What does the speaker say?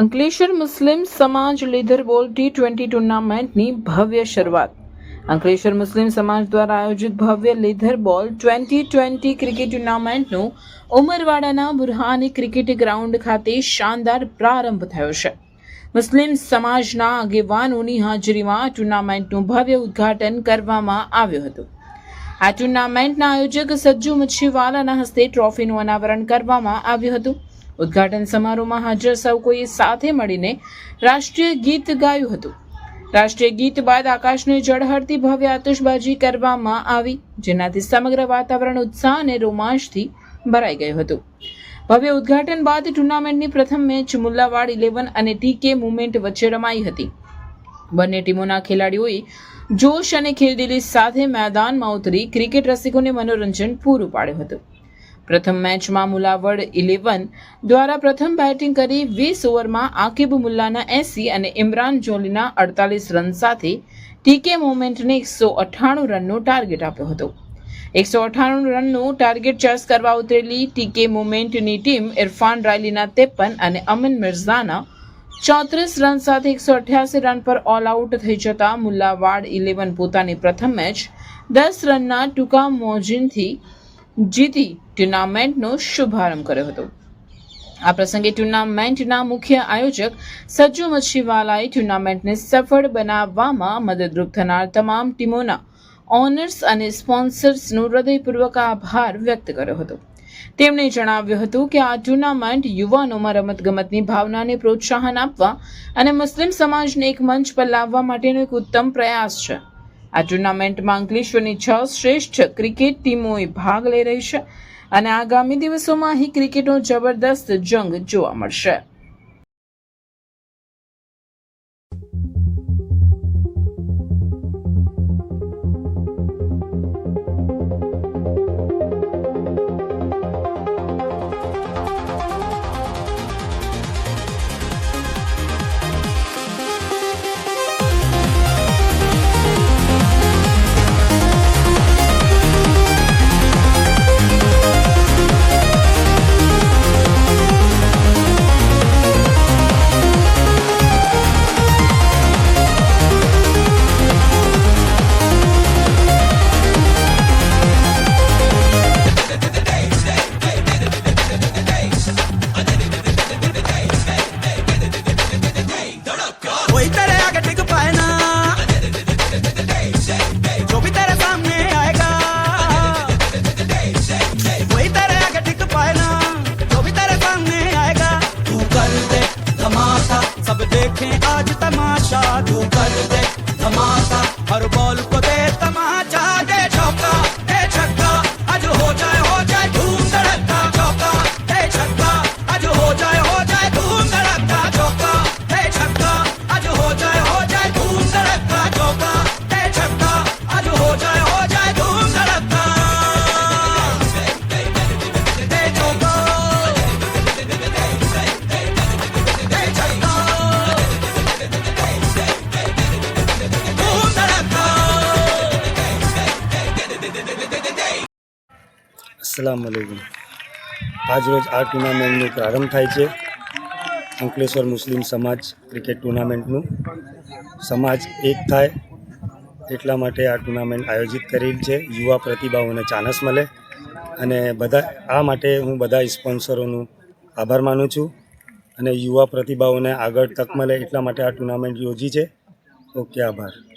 અંકલેશ્વર મુસ્લિમ સમાજ લીધર બોલ T twenty ટુર્નામેન્ટની ભવ્ય શરૂઆત. અંકલેશ્વર મુસ્લિમ સમાજ દ્વારા આયોજિત ભવ્ય leather ball twenty twenty cricket ટુર્નામેન્ટનું ઉમરવાડાના બુરહાની ક્રિકેટ ગ્રાઉન્ડ ખાતે શાનદાર પ્રારંભ થયો છે. મુસ્લિમ સમાજના આગેવાનોની હાજરીમાં ટુર્નામેન્ટનું ભવ્ય ઉદ્ઘાટન કરવામાં આવ્યું હતું. આ ટુર્નામેન્ટના આયોજક સજ્જુ મચ્છીવાલાના હસ્તે ટ્રોફીનું અનાવરણ કરવામાં આવ્યું હતું. ઉદ્ઘાટન સમારોહમાં હાજર સૌ કોઈએ સાથે મળીને રાષ્ટ્રીય ગીત ગાયું હતું. રાષ્ટ્રીય ગીત બાદ આકાશને જળહળતી ભવ્ય આતશબાજી કરવામાં આવી, જેનાથી સમગ્ર વાતાવરણ ઉત્સાહ અને રોમાંચથી ભરાઈ ગયું હતું. ભવ્ય ઉદ્ઘાટન બાદ ટુર્નામેન્ટની પ્રથમ મેચ મુલ્લાવાડ ઇલેવન અને ટીકે મુવમેન્ટ વચ્ચે રમાઈ હતી. બંને ટીમોના ખેલાડીઓએ જોશ અને ખેલદિલી સાથે મેદાનમાં ઉતરી ક્રિકેટ રસિકોને મનોરંજન પૂરું પાડ્યું હતું. પ્રથમ મેચમાં મુલાવડ ઇલેવન દ્વારા પ્રથમ બેટિંગ કરી વીસ ઓવરમાં આકિબ મુલ્લાના એસી અને ઇમરાન જોલીના અડતાલીસ રન સાથે ટીકે મોમેન્ટને એકસો અઠ્ઠાણું રનનો ટાર્ગેટ આપ્યો હતો. એકસો અઠ્ઠાણું રનનું ટાર્ગેટ ચર્સ કરવા ઉતરેલી ટીકે મુમેન્ટની ટીમ ઇરફાન રાયલીના ત્રેપન અને અમન મિર્ઝાના ચોત્રીસ રન સાથે એકસો અઠ્યાસી રન પર ઓલ આઉટ થઈ જતા મુલ્લાવાડ ઇલેવન પોતાની પ્રથમ મેચ દસ રનના ટૂંકા મોજીનથી જીતી ટુર્નામેન્ટનો શુભારંભ કર્યો હતો. આ પ્રસંગે ટુર્નામેન્ટના મુખ્ય આયોજક સજ્જુ મચ્છીવાલાએ ટુર્નામેન્ટને સફળ બનાવવામાં મદદરૂપ થનાર તમામ ટીમોના ઓનર્સ અને સ્પોન્સર્સનો હૃદયપૂર્વક આભાર વ્યક્ત કર્યો હતો. તેમણે જણાવ્યું હતું કે આ ટુર્નામેન્ટ યુવાનોમાં રમતગમતની ભાવનાને પ્રોત્સાહન આપવા અને મુસ્લિમ સમાજને એક મંચ પર લાવવા માટેનો એક ઉત્તમ પ્રયાસ છે. આ ટુર્નામેન્ટમાં અંકલેશ્વરની છ શ્રેષ્ઠ ક્રિકેટ ટીમોએ ભાગ લઈ રહી છે અને આગામી દિવસોમાં અહીં ક્રિકેટનો જબરદસ્ત જંગ જોવા મળશે. आज तमाशा तू कर दे અસલામ આજ આજરોજ આ ટુર્નામેન્ટનો પ્રારંભ થાય છે. અંકલેશ્વર મુસ્લિમ સમાજ ક્રિકેટ ટુર્નામેન્ટનું સમાજ એક થાય, એટલા માટે આ ટુર્નામેન્ટ આયોજિત કરેલ છે. યુવા પ્રતિભાઓને ચાનસ મળે. અને બધા, આ માટે હું બધા સ્પોન્સરોનું આભાર માનું છું. અને યુવા પ્રતિભાઓને આગળ તક મળે એટલા માટે આ ટુર્નામેન્ટ યોજી છે. ઓકે, આભાર.